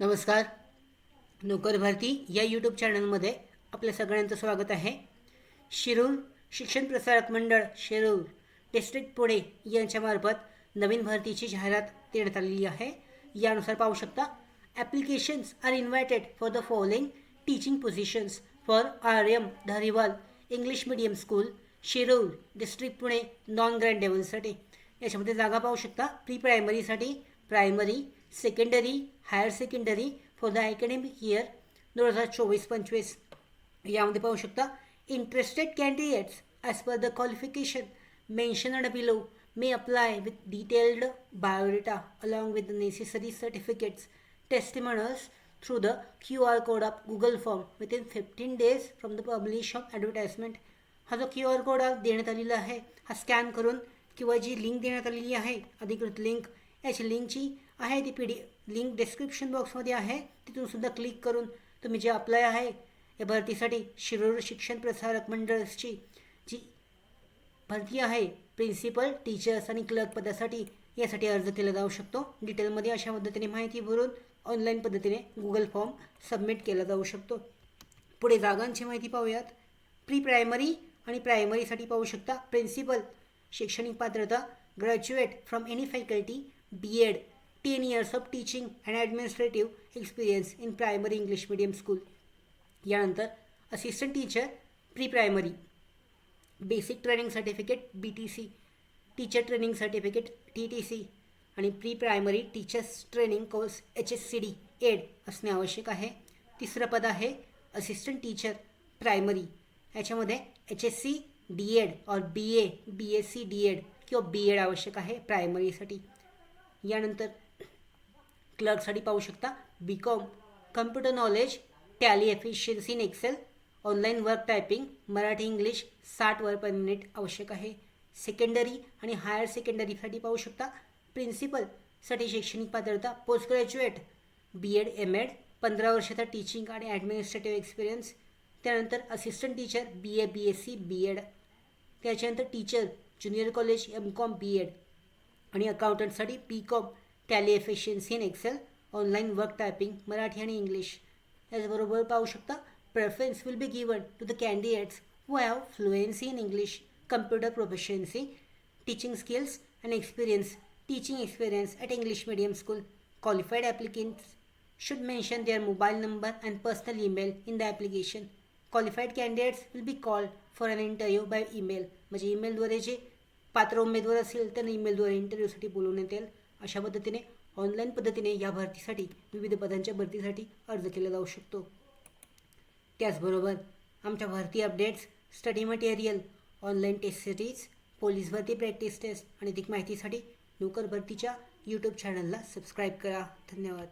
नमस्कार. नोकर भारती या यूट्यूब चॅनलमध्ये आपल्या सगळ्यांचं स्वागत आहे. शिरूर शिक्षण प्रसारक मंडळ शिरूर डिस्ट्रिक्ट पुणे यांच्यामार्फत नवीन भरतीची जाहिरात देण्यात आलेली आहे. यानुसार पाहू शकता applications are invited for the following teaching positions for R M Dhariwal English medium school Shirur district Pune non grant लेवलसाठी याच्यामध्ये जागा पाहू शकता pre प्रायमरीसाठी primary secondary higher secondary for the academic year दोन हजार चोवीस पंचवीस. यामध्ये पाहू शकता interested candidates as per the qualification mentioned below may apply with detailed biodata along with the necessary certificates testimonials through the Q R code of Google form within fifteen days from the publish of advertisement हा जो Q R code देण्यात आलेला आहे हा scan करून किंवा जी link देण्यात आलेली आहे अधिकृत लिंक याची लिंकची आहे ती पी डी लिंक डिस्क्रिप्शन बॉक्समध्ये आहे. तिथून सुद्धा क्लिक करून तुम्ही जे अप्लाय आहे या भरतीसाठी शिरूर शिक्षण प्रसारक मंडळची जी भरती आहे प्रिन्सिपल टीचर्स आणि क्लर्क पदासाठी यासाठी अर्ज केला जाऊ शकतो. डिटेलमध्ये अशा पद्धतीने माहिती भरून ऑनलाईन पद्धतीने गुगल फॉर्म सबमिट केला जाऊ शकतो. पुढे जागांची माहिती पाहूयात. प्री प्रायमरी आणि प्रायमरीसाठी पाहू शकता प्रिन्सिपल शैक्षणिक पात्रता graduate from any faculty B Ed ten years of teaching and administrative experience in primary English medium school यानंतर assistant teacher pre primary basic training certificate B T C teacher training certificate T T C आणि pre primary teachers training course H S C D Ed असणे आवश्यक आहे. तिसरं पद आहे assistant teacher primary याच्यामध्ये H S C D Ed और B A B S C D Ed किंवा बी एड आवश्यक आहे प्रायमरीसाठी यानंतर क्लर्कसाठी पाहू शकता. B com computer knowledge Tally efficiency in Excel online work typing Marathi English साठ वर पर मिनिट आवश्यक आहे. सेकंडरी आणि हायर सेकंडरीसाठी पाहू शकता. प्रिन्सिपलसाठी शैक्षणिक पात्रता post graduate B Ed M Ed पंधरा वर्षाचा टीचिंग आणि ॲडमिनिस्ट्रेटिव्ह एक्सपिरियन्स त्यानंतर assistant teacher B A B S C B Ed त्याच्यानंतर teacher junior college M com B Ed आणि अकाउंटंटसाठी B com Tally efficiency in Excel online work typing Marathi आणि English त्याचबरोबर पाहू शकता preference will be given to the candidates who have fluency in English computer proficiency teaching skills and experience teaching experience at English medium school qualified applicants should mention their mobile number and personal email in the application. Qualified candidates will be called for an interview by email. म्हणजे ईमेलद्वारे जे पात्र उमेदवार असेल त्यांना ईमेलद्वारे इंटरव्ह्यूसाठी बोलवण्यात येईल. अशा पद्धतीने ऑनलाईन पद्धतीने या भरतीसाठी विविध पदांच्या भरतीसाठी अर्ज केला जाऊ शकतो. त्याचबरोबर आमच्या भरती updates study material online test series police भरती प्रॅक्टिस टेस्ट आणि अधिक माहितीसाठी नोकर भरतीच्या यूट्यूब चॅनलला सबस्क्राईब करा. धन्यवाद.